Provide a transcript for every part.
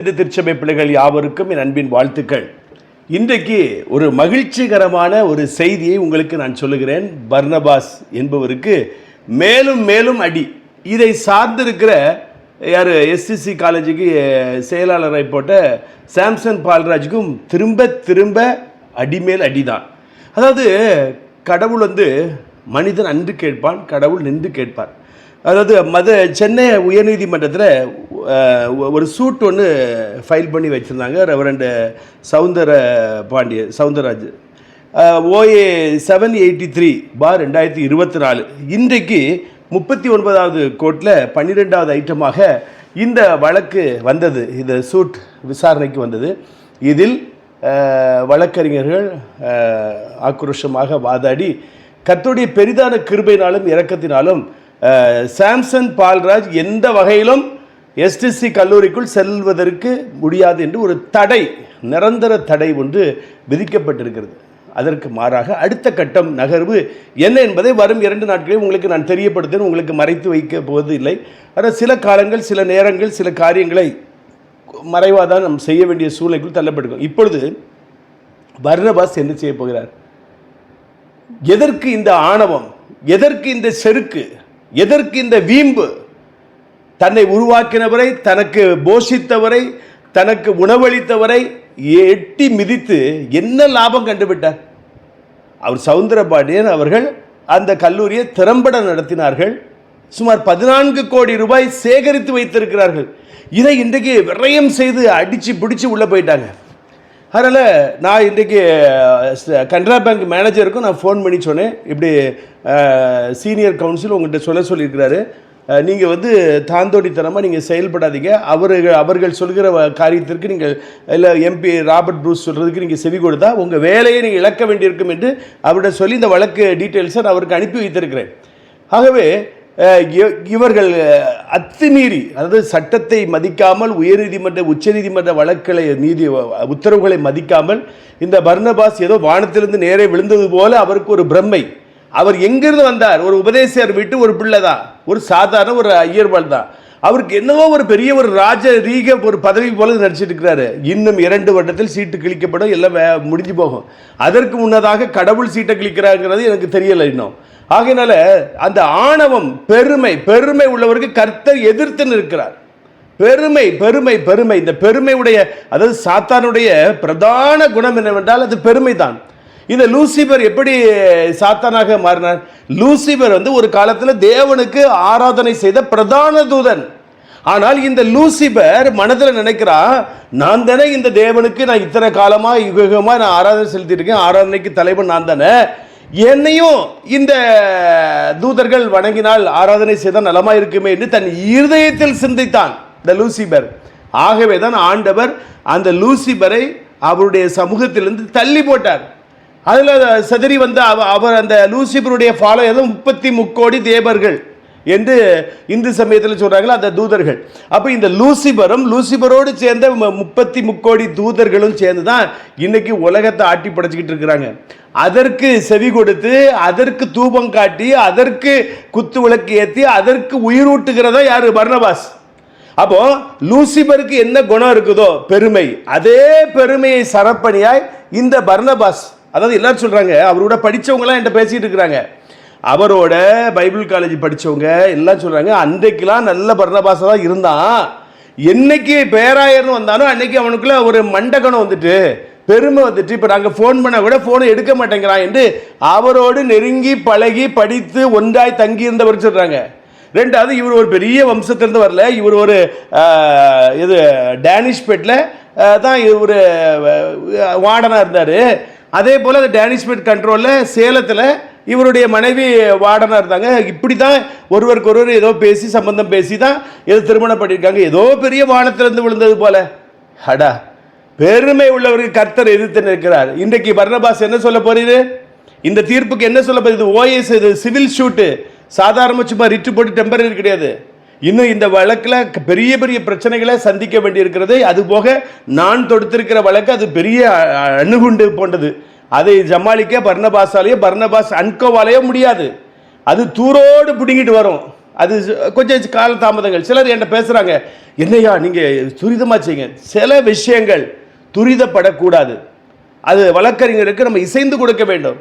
இந்த திருச்சபை பிள்ளைகள் யாவருக்கும் என் அன்பின் வாழ்த்துக்கள். இன்றைக்கு ஒரு மகிழ்ச்சிகரமான ஒரு செய்தியை உங்களுக்கு நான் சொல்லுகிறேன். பர்னபாஸ் என்பவருக்கு மேலும் மேலும் அடி. இதை சார்ந்திருக்கிற யார் எஸ்சிசி காலேஜுக்கு செயலாளரை போட்ட சாம்சன் பால்ராஜுக்கும் திரும்ப திரும்ப அடிமேல் அடிதான். அதாவது கடவுள் வந்து மனிதன் அன்று கேட்பான் கடவுள் நின்று கேட்பார். அதாவது மத சென்னை உயர்நீதிமன்றத்தில் ஒரு சூட் ஒன்று ஃபைல் பண்ணி வச்சுருந்தாங்க reverend Soundara Pandiya Soundararaj. OA seven eighty three bar ரெண்டாயிரத்தி இருபத்தி நாலு. இன்றைக்கு முப்பத்தி ஒன்பதாவது கோர்ட்டில் பன்னிரெண்டாவது ஐட்டமாக இந்த வழக்கு வந்தது இந்த சூட் விசாரணைக்கு வந்தது. இதில் வழக்கறிஞர்கள் ஆக்ரோஷமாக வாதாடி கர்த்தருடைய பெரிதான கிருபையினாலும் இறக்கத்தினாலும் சாம்சன் பால்ராஜ் எந்த வகையிலும் எஸ்டிசி கல்லூரிக்குள் செல்வதற்கு முடியாது என்று ஒரு தடை நிரந்தர தடை ஒன்று விதிக்கப்பட்டிருக்கிறது. அதற்கு மாறாக அடுத்த கட்டம் நகர்வு என்ன என்பதை வரும் இரண்டு நாட்களில் உங்களுக்கு நான் தெரியப்படுத்தேன் உங்களுக்கு மறைத்து வைக்க போவது இல்லை ஆனால் சில காலங்கள் சில நேரங்கள் சில காரியங்களை மறைவாக தான் நாம் செய்ய வேண்டிய சூழ்நிலைக்குள் தள்ளப்பட்டிருக்கோம். இப்பொழுது பர்னபாஸ் என்ன செய்ய போகிறார்? எதற்கு இந்த ஆணவம்? எதற்கு இந்த செருக்கு? எதற்கு இந்த வீம்பு? தன்னை உருவாக்கினவரை தனக்கு போஷித்தவரை தனக்கு உணவளித்தவரை எட்டி மிதித்து என்ன லாபம் கண்டுவிட்டார் அவர் சவுந்தரபாண்டியன் அவர்கள் அந்த கல்லூரியை திறம்பட நடத்தினார்கள். சுமார் பதினான்கு கோடி ரூபாய் சேகரித்து வைத்திருக்கிறார்கள். இதை இன்றைக்கு விரயம் செய்து அடித்து பிடிச்சி உள்ளே போயிட்டாங்க. அதனால் நான் இன்றைக்கு கனரா பேங்க் மேனேஜருக்கும் நான் ஃபோன் பண்ணி சொன்னேன். இப்படி சீனியர் கவுன்சில் உங்கள்கிட்ட சொல்ல சொல்லியிருக்கிறாரு. நீங்கள் வந்து தாந்தோடித்தனமாக நீங்கள் செயல்படாதீங்க. அவர்கள் அவர்கள் சொல்கிற காரியத்திற்கு நீங்கள் இல்லை எம்பி ராபர்ட் ப்ரூஸ் சொல்கிறதுக்கு நீங்கள் செவி கொடுத்தா உங்கள் வேலையை நீங்கள் இழக்க வேண்டியிருக்கும் என்று அவர்கிட்ட சொல்லி இந்த வழக்கு டீட்டெயில்ஸை நான் அவருக்கு அனுப்பி வைத்திருக்கிறேன். ஆகவே இவர்கள் அத்துமீறி அதாவது சட்டத்தை மதிக்காமல் உயர்நீதிமன்ற உச்சநீதிமன்ற வழக்குகளை நீதி உத்தரவுகளை மதிக்காமல் இந்த பர்ணபாஸ் ஏதோ வானத்திலிருந்து நேரே விழுந்தது போல அவருக்கு ஒரு பிரம்மை. அவர் எங்கிருந்து வந்தார்? ஒரு உபதேசியார் வீட்டு ஒரு பிள்ளை தான். ஒரு சாதாரண ஒரு ஐயர்வாள் தான். அவருக்கு என்னவோ ஒரு பெரிய ஒரு ராஜ ரீக ஒரு பதவி போல நடிச்சிட்டு இருக்கிறாரு. இன்னும் இரண்டு வருடத்தில் சீட்டு கிழிக்கப்படும் எல்லாம் முடிஞ்சு போகும். அதற்கு முன்னதாக கடவுள் சீட்டை கிழிக்கிறாங்கிறது எனக்கு தெரியலை இன்னும். ஆகையினால அந்த ஆணவம் பெருமை பெருமை உள்ளவருக்கு கர்த்தர் எதிர்த்து நிற்கிறார். பெருமை பெருமை பெருமை. இந்த பெருமையுடைய அதாவது சாத்தானுடைய பிரதான குணம் என்னவென்றால் அது பெருமை தான் இந்த லூசிபர் எப்படி சாத்தானாக மாறினார்? லூசிபர் வந்து ஒரு காலத்தில் தேவனுக்கு ஆராதனை செய்த பிரதான தூதன். ஆனால் இந்த லூசிபர் மனதில் நினைக்கிறான் நான் தானே இந்த தேவனுக்கு நான் இத்தனை காலமாக யுகமாக நான் ஆராதனை செலுத்திட்டு இருக்கேன் ஆராதனைக்கு தலைவன் நான் தானே. என்னையும் இந்த தூதர்கள் வணங்கினால் ஆராதனை செய்தால் நலமாக இருக்குமே என்று தன் இருதயத்தில் சிந்தித்தான். இந்த லூசிபர். ஆகவே தான் ஆண்டவர் அந்த லூசிபரை அவருடைய சமூகத்திலிருந்து தள்ளி போட்டார். அதில் செதறி வந்த அவர் அந்த லூசிபருடைய ஃபாலோ எதுவும் முப்பத்தி முக்கோடி தேவர்கள். என்று இந்து சமயத்தில் சொல்கிறாங்களோ அந்த தூதர்கள். அப்போ இந்த லூசிபரும் லூசிபரோடு சேர்ந்த முப்பத்தி முக்கோடி தூதர்களும் சேர்ந்து தான் இன்னைக்கு உலகத்தை ஆட்டி படைச்சிக்கிட்டு இருக்கிறாங்க. அதற்கு செவி கொடுத்து அதற்கு தூபம் காட்டி அதற்கு குத்து விளக்கு ஏற்றி அதற்கு உயிரூட்டுகிறதா யார்? பர்ணபாஸ் அப்போ லூசிபருக்கு என்ன குணம் இருக்குதோ? பெருமை. அதே பெருமையை சரப்பணியாய் இந்த பர்ணபாஸ் அதாவது எல்லாரும் சொல்றாங்க அவரோட படித்தவங்களாம் என்கிட்ட பேசிட்டு இருக்கிறாங்க. அவரோட பைபிள் காலேஜ் படித்தவங்க எல்லாம் சொல்கிறாங்க அன்றைக்கெலாம் நல்ல பர்னபாஸா தான் இருந்தான். என்னைக்கு பேராயர்னு வந்தானோ அன்னைக்கு அவனுக்குள்ள ஒரு மண்டகணம் வந்துட்டு பெருமை வந்துட்டு இப்போ நாங்கள் ஃபோன் பண்ண கூட ஃபோனை எடுக்க மாட்டேங்கிறான் என்று அவரோடு நெருங்கி பழகி படித்து ஒன்றாய் தங்கியிருந்தவர் சொல்கிறாங்க ரெண்டாவது இவர் ஒரு பெரிய வம்சத்திலிருந்து வரல. இவர் ஒரு இது டேனிஷ் பெட்டில் தான் இவர் வார்டனாக இருந்தார். அதே போல் அந்த டேனிஷ் பெட் கண்ட்ரோலில் சேலத்தில் இவருடைய மனைவி வார்டனாக இருந்தாங்க இப்படி தான் ஒருவருக்கு ஒருவர் ஏதோ பேசி சம்பந்தம் பேசி தான் ஏதோ திருமணம் பண்ணியிருக்காங்க. ஏதோ பெரிய வானத்திலிருந்து விழுந்தது போல. அடா பெருமை உள்ளவருக்கு கர்த்தர் எதிர்த்து நிற்கிறார். இன்றைக்கு பர்ணபாஸ் என்ன சொல்ல போறீரு? இந்த தீர்ப்புக்கு என்ன சொல்ல போகுது ஓஎஸ் இது சிவில் ஷூட்டு. சாதாரண சும்மா ரிட்டு போட்டு டெம்பரரி கிடையாது. இன்னும் இந்த வழக்கில் பெரிய பெரிய பிரச்சனைகளை சந்திக்க வேண்டியிருக்கிறது. அது போக நான் தொடுத்திருக்கிற வழக்கு அது பெரிய அணுகுண்டு போன்றது. அதை சமாளிக்க பர்ணபாஸாலேயோ பர்ணபாஸ் அன்கோவாலேயோ முடியாது. அது தூரோடு பிடுங்கிட்டு வரும். அது கொஞ்சம் கால தாமதங்கள். சிலர் என்கிட்ட பேசுகிறாங்க என்னையா நீங்கள் துரிதமாக செய்யுங்க. சில விஷயங்கள் துரிதப்படக்கூடாது. அது வழக்கறிஞருக்கு நம்ம இசைந்து கொடுக்க வேண்டும்.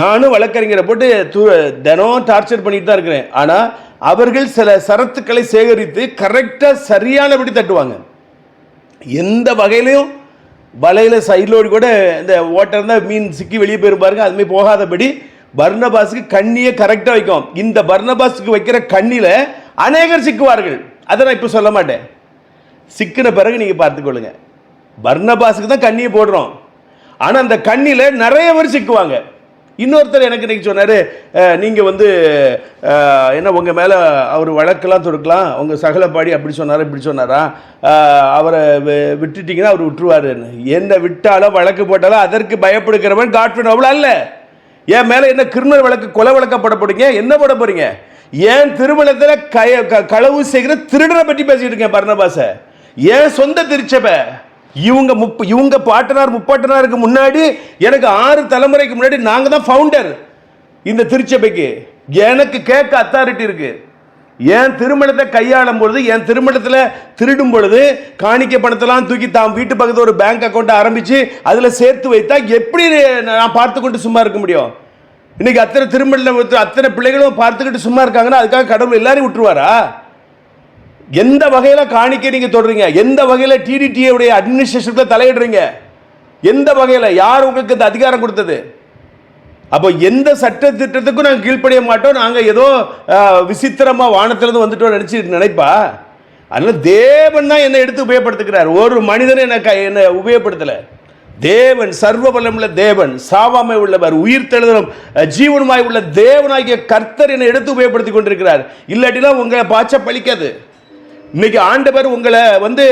நானும் வழக்கறிஞரை போட்டு து தினம் டார்ச்சர் பண்ணிட்டு தான் இருக்கிறேன். ஆனால் அவர்கள் சில சரத்துக்களை சேகரித்து கரெக்டாக சரியானபடி தட்டுவாங்க. எந்த வகையிலையும் வலையில் சைட்லோடு கூட இந்த ஓட்டர் இருந்தால் மீன் சிக்கி வெளியே போயிருப்பாருங்க அதுமாதிரி போகாதபடி பர்ணபாஸுக்கு கண்ணியை கரெக்டாக வைக்கும். இந்த பர்ணபாஸுக்கு வைக்கிற கண்ணியில் அநேகர் சிக்குவார்கள். அதை நான் இப்போ சொல்ல மாட்டேன். சிக்கின பிறகு நீங்கள் பார்த்துக்கொள்ளுங்க பர்ணபாஸுக்கு தான் கண்ணியை போடுறோம். ஆனால் அந்த கண்ணியில் நிறைய பேர் சிக்குவாங்க. இன்னொருத்தர் எனக்கு இன்றைக்கி சொன்னார் நீங்கள் வந்து என்ன உங்கள் மேலே அவர் வழக்கெல்லாம் தொடுக்கலாம் உங்கள் சகலப்பாடி அப்படி சொன்னார் இப்படி சொன்னாரா அவரை வி- அவர் விட்டுருவாருன்னு. என்ன விட்டாலும் வழக்கு போட்டாலும் அதற்கு பயப்படுகிறவன் காட்ஃபன் அவ்வளோ அல்ல. என் மேலே என்ன கிரிமினல் வழக்கு கொலை வழக்கப்பட போடுங்க என்ன போட போகிறீங்க ஏன் திருமணத்தில் க- களவு செய்கிற திருடரை பற்றி பேசிக்கிட்டு இருக்கேன் பர்ணபாசை. ஏன் சொந்த திருச்சபை. இவங்க முப்ப இவங்க பாட்டனார் முப்பாட்டனாருக்கு முன்னாடி எனக்கு ஆறு தலைமுறைக்கு முன்னாடி நாங்கள் தான் ஃபவுண்டர் இந்த திருச்சபைக்கு. எனக்கு கேட்க அத்தாரிட்டி இருக்கு. என் திருமணத்தை கையாளும் பொழுது என் திருமணத்தில் திருடும் பொழுது காணிக்கை பணத்தெல்லாம் தூக்கி தான் வீட்டு பக்கத்தில் ஒரு பேங்க் அக்கௌண்ட்டை ஆரம்பித்து அதில் சேர்த்து வைத்தா எப்படி நான் பார்த்து கொண்டு சும்மா இருக்க முடியும்? இன்னைக்கு அத்தனை திருமணம் அத்தனை பிள்ளைகளும் பார்த்துக்கிட்டு சும்மா இருக்காங்கன்னா அதுக்காக கடவுள் எல்லாரையும் விட்டுருவாரா? எந்த வகையில் காணிக்கை நீங்கள் தொடறீங்க? எந்த வகையில் டிடிடிஏவுடைய உடைய தலையிடுறீங்க? எந்த வகையில்? யார் உங்களுக்கு இந்த அதிகாரம் கொடுத்தது? அப்போ எந்த சட்ட திட்டத்துக்கும் நாங்கள் கீழ்ப்படிய மாட்டோம். நாங்கள் ஏதோ விசித்திரமாக வானத்திலேருந்து வந்துட்டோம் நினைச்சு நினைப்பா? அதனால் தேவன் தான் என்னை எடுத்து உபயோகப்படுத்துகிறார். ஒரு மனிதன் என்னை க- என்னை உபயோகப்படுத்தலை. தேவன் சர்வ வல்லமுள்ள தேவன் சாவாமை உள்ளவர் உயிர் தெழுதலும் ஜீவனமாய் ஜீவனுமாய் உள்ள தேவனாகிய கர்த்தர் என்னை எடுத்து உபயோகப்படுத்தி கொண்டிருக்கிறார். இல்லாட்டினா உங்களை பாய்ச்ச பழிக்காது. இன்னைக்கு ஆண்டவர் உங்களை வந்து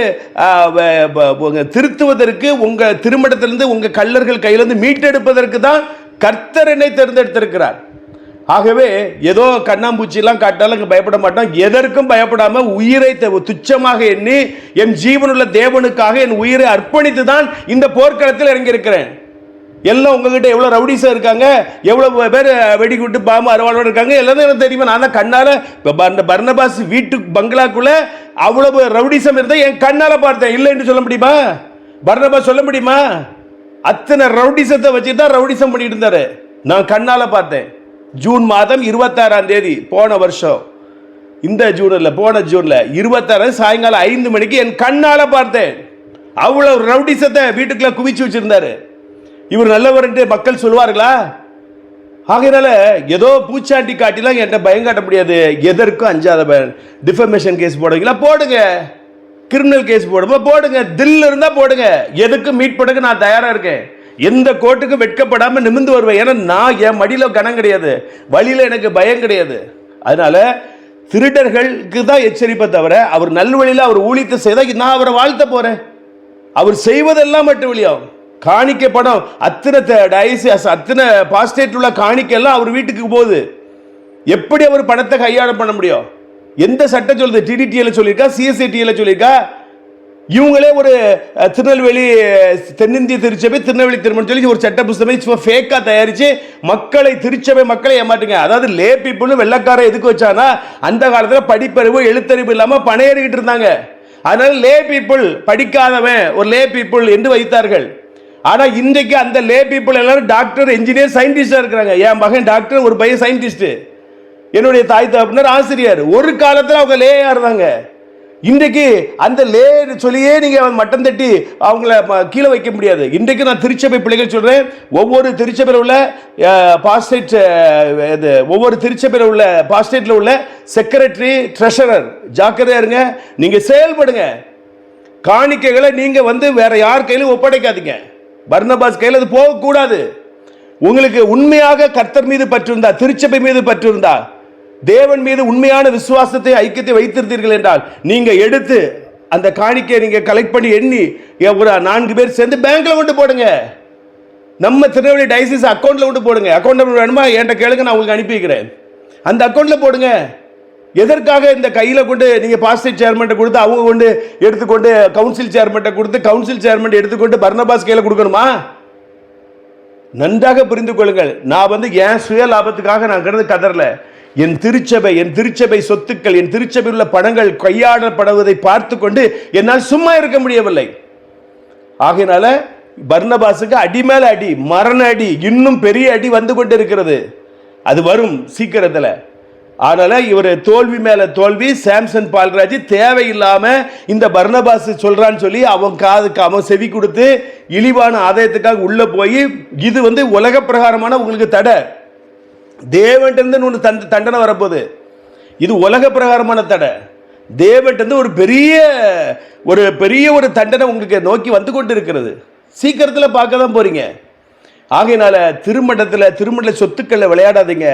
திருத்துவதற்கு உங்கள் திருமணத்திலிருந்து உங்கள் கள்ளர்கள் கையிலிருந்து மீட்டெடுப்பதற்கு தான் கர்த்தர் என்னை தேர்ந்தெடுத்திருக்கிறார். ஆகவே ஏதோ கண்ணாம்பூச்சிலாம் காட்டாலும் இங்கே பயப்பட மாட்டோம். எதற்கும் பயப்படாமல் உயிரை துச்சமாக எண்ணி என் ஜீவனுள்ள தேவனுக்காக என் உயிரை அர்ப்பணித்து தான் இந்த போர்க்களத்தில் இறங்கியிருக்கிறேன். எல்லாம் உங்ககிட்ட எவ்வளோ ரவுடிஸாக இருக்காங்க? எவ்வளோ பேர் வெடிகுட்டு பாம்பு அறுவாளோட இருக்காங்க? எல்லாமே எனக்கு தெரியுமா? நான் தான் கண்ணால் இப்போ அந்த பர்ணபாஸ் வீட்டு பங்களாக்குள்ளே அவ்வளவு ரவுடிசம் இருந்தால் என் கண்ணால் பார்த்தேன். இல்லைன்னு சொல்ல முடியுமா? பர்ணபாஸ் சொல்ல முடியுமா? அத்தனை ரவுடிசத்தை வச்சு தான் ரவுடிசம் பண்ணிட்டு இருந்தாரு. நான் கண்ணால் பார்த்தேன். ஜூன் மாதம் இருபத்தாறாம் தேதி போன வருஷம். இந்த ஜூனில் போன ஜூனில் இருபத்தாறு சாயங்காலம் ஐந்து மணிக்கு என் கண்ணால் பார்த்தேன். அவ்வளோ ரவுடிசத்தை வீட்டுக்குள்ளே குவிச்சு வச்சுருந்தாரு. இவர் நல்லவர்ன்ட்டு மக்கள் சொல்லுவார்களா? ஆகையினால ஏதோ பூச்சாண்டி காட்டிலாம் என்கிட்ட பயம் காட்ட முடியாது. எதற்கும் அஞ்சாதவன் டிஃபமேஷன் கேஸ் போடுவீங்களா? போடுங்க. கிரிமினல் கேஸ் போடுமா போடுங்க. தில் இருந்தால் போடுங்க. எதுக்கும் மீட் பண்ணுங்க நான் தயாராக இருக்கேன். எந்த கோர்ட்டுக்கும் வெட்கப்படாமல் நிமிந்து வருவேன். ஏன்னா நான் என் மடியில் கனம் கிடையாது. வழியில் எனக்கு பயம் கிடையாது. அதனால திருடர்களுக்கு தான் எச்சரிப்பை தவிர அவர் நல்வழியில் அவர் ஊழித்து செய்தால் நான் அவரை வாழ்த்த போகிறேன் அவர் செய்வதெல்லாம் மட்டும் இல்லையா. காணிக்கை பணம் அத்தனை டயசியஸ் அத்தனை பாஸ்டேட் உள்ள காணிக்கை எல்லாம் அவர் வீட்டுக்கு போகுது. எப்படி அவர் பணத்தை கையாளம் பண்ண முடியும்? எந்த சட்டம் சொல்லுது? டிடிடிஎல சொல்லியிருக்கா? சிஎஸ்ஐடிஎல சொல்லியிருக்கா? இவங்களே ஒரு திருநெல்வேலி தென்னிந்திய திருச்சபை திருநெல்வேலி திருமணம் சொல்லி ஒரு சட்ட புஸ்தகமே சும்மா ஃபேக்காக தயாரித்து மக்களை திருச்சபை மக்களை ஏமாட்டுங்க அதாவது லே பீப்புள்னு வெள்ளக்கார எதுக்கு வச்சானா அந்த காலத்தில் படிப்பறிவு எழுத்தறிவு இல்லாமல் பணையறிக்கிட்டு இருந்தாங்க. அதனால லே பீப்புள் படிக்காதவன் ஒரு லே பீப்புள் என்று வைத்தார்கள். ஆனால் இன்றைக்கு அந்த லே பீப்புள் எல்லாரும் டாக்டர் இன்ஜினியர் சயின்டிஸ்டாக இருக்கிறாங்க. என் மகன் டாக்டர் ஒரு பையன் சயின்டிஸ்ட்டு என்னுடைய தாய் தகப்பினர் ஆசிரியர். ஒரு காலத்தில் அவங்க லேயாக இருந்தாங்க இன்றைக்கு அந்த லே சொல்லியே நீங்க மட்டம் தட்டி அவங்கள ம- கீழே வைக்க முடியாது. இன்றைக்கு நான் திருச்சபை பிள்ளைகள் சொல்கிறேன் ஒவ்வொரு திருச்சபையில் உள்ள பாஸ்டேட் இது ஒவ்வொரு திருச்சபையில் உள்ள பாஸ்டேட்டில் உள்ள செக்ரட்டரி ட்ரெஷரர் ஜாக்கிரதையா இருங்க. நீங்கள் செயல்படுங்க. காணிக்கைகளை நீங்கள் வந்து வேறு யார் கையிலும் ஒப்படைக்காதீங்க. பர்னபாஸ் கையில் அது போகக்கூடாது. உங்களுக்கு உண்மையாக கர்த்தர் மீது பற்றிருந்தா திருச்சபை மீது பற்றிருந்தா தேவன் மீது உண்மையான விசுவாசத்தை ஐக்கியத்தை வைத்திருந்தீர்கள் என்றால் நீங்கள் எடுத்து அந்த காணிக்கையை நீங்கள் கலெக்ட் பண்ணி எண்ணி ஒரு நான்கு பேர் சேர்ந்து பேங்க்கில் கொண்டு போடுங்க. நம்ம திருநெல்வேலி டைசிஸ் அக்கௌண்ட்டில் கொண்டு போடுங்க. அக்கௌண்ட் நம்பர் வேணுமா? என்கிட்ட கேளுங்க நான் உங்களுக்கு அனுப்பி வைக்கிறேன். அந்த அக்கௌண்ட்டில் போடுங்க. எதற்காக இந்த கையில் கொண்டு நீங்கள் பாஸ்டேட் சேர்மெண்ட்டை கொடுத்து அவங்க கொண்டு எடுத்துக்கொண்டு கவுன்சில் சேர்மெண்ட்டை கொடுத்து கவுன்சில் சேர்மெண்ட் எடுத்துக்கொண்டு பர்னபாஸ் கையில் கொடுக்கணுமா? நன்றாக புரிந்து கொள்ளுங்கள். நான் வந்து என் சுய லாபத்துக்காக நான் கிடந்து கதறல. என் திருச்சபை என் திருச்சபை சொத்துக்கள் என் திருச்சபையில் உள்ள பணங்கள் கையாடப்படுவதை பார்த்து கொண்டு என்னால் சும்மா இருக்க முடியவில்லை. ஆகையினால பர்ணபாசுக்கு அடி மேல அடி மரண அடி இன்னும் பெரிய அடி வந்து கொண்டு இருக்கிறது அது வரும் சீக்கிரத்தில். அதனால் இவர் தோல்வி மேலே தோல்வி சாம்சன் பால்ராஜ் தேவையில்லாமல் இந்த பர்ணபாஸ் சொல்கிறான்னு சொல்லி அவன் காதுக்கு அவன் செவி கொடுத்து இழிவான ஆதாயத்துக்காக உள்ளே போய் இது வந்து உலக பிரகாரமான உங்களுக்கு தடை. தேவன்ட்டு ஒன்று தண்ட தண்டனை வரப்போகுது. இது உலக பிரகாரமான தடை. தேவன்ட்டு ஒரு பெரிய ஒரு பெரிய ஒரு தண்டனை உங்களுக்கு நோக்கி வந்து கொண்டு இருக்கிறது சீக்கிரத்தில் பார்க்க தான் போகிறீங்க ஆகையினால திருமண்டத்தில் திருமண்டல சொத்துக்களில் விளையாடாதீங்க.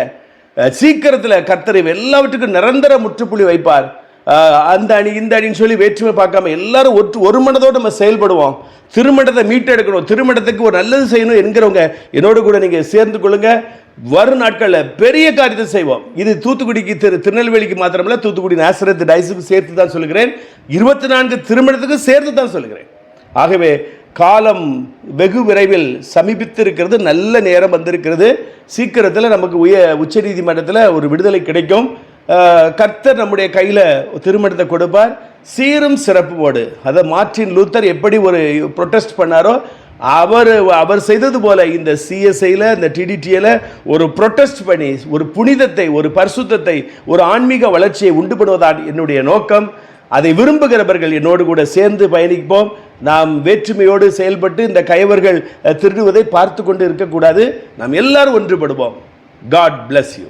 சீக்கிரத்தில் கர்த்தரை எல்லாவற்றுக்கும் நிரந்தர முற்றுப்புள்ளி வைப்பார். அந்த அணி இந்த அணின்னு சொல்லி வேற்றுமை பார்க்காம எல்லாரும் ஒற்று ஒரு மனதோடு நம்ம செயல்படுவோம். திருமணத்தை மீட்டெடுக்கணும். திருமணத்துக்கு ஒரு நல்லது செய்யணும் என்கிறவங்க என்னோடு கூட நீங்கள் சேர்ந்து கொள்ளுங்க. வரும் நாட்களில் பெரிய காரியத்தை செய்வோம். இது தூத்துக்குடிக்கு திரு திருநெல்வேலிக்கு மாத்திரமில்ல தூத்துக்குடி நாசரத்து டைஸுக்கு சேர்த்து தான் சொல்கிறேன் இருபத்தி நான்கு திருமணத்துக்கு சேர்த்து தான் சொல்லுகிறேன். ஆகவே காலம் வெகு விரைவில் சமீபித்திருக்கிறது நல்ல நேரம் வந்திருக்கிறது. சீக்கிரத்தில் நமக்கு உய உச்சநீதிமன்றத்தில் ஒரு விடுதலை கிடைக்கும். கர்த்தர் நம்முடைய கையில் திருமணத்தை கொடுப்பார். சீரும் சிறப்போடு அதை மார்ட்டின் லூத்தர் எப்படி ஒரு ப்ரொட்டஸ்ட் பண்ணாரோ அவர் அவர் செய்தது போல இந்த சிஎஸ்ஐயில் இந்த டிடிடியில் ஒரு ப்ரொட்டஸ்ட் பண்ணி ஒரு புனிதத்தை ஒரு பரிசுத்தத்தை ஒரு ஆன்மீக வளர்ச்சியை உண்டு பண்ணுவதான் என்னுடைய நோக்கம். அதை விரும்புகிறவர்கள் என்னோடு கூட சேர்ந்து பயணிப்போம். நாம் வேற்றுமையோடு செயல்பட்டு இந்த கயவர்கள் திருடுவதை பார்த்து கொண்டு இருக்கக்கூடாது. நாம் எல்லாரும் ஒன்றுபடுவோம். God bless you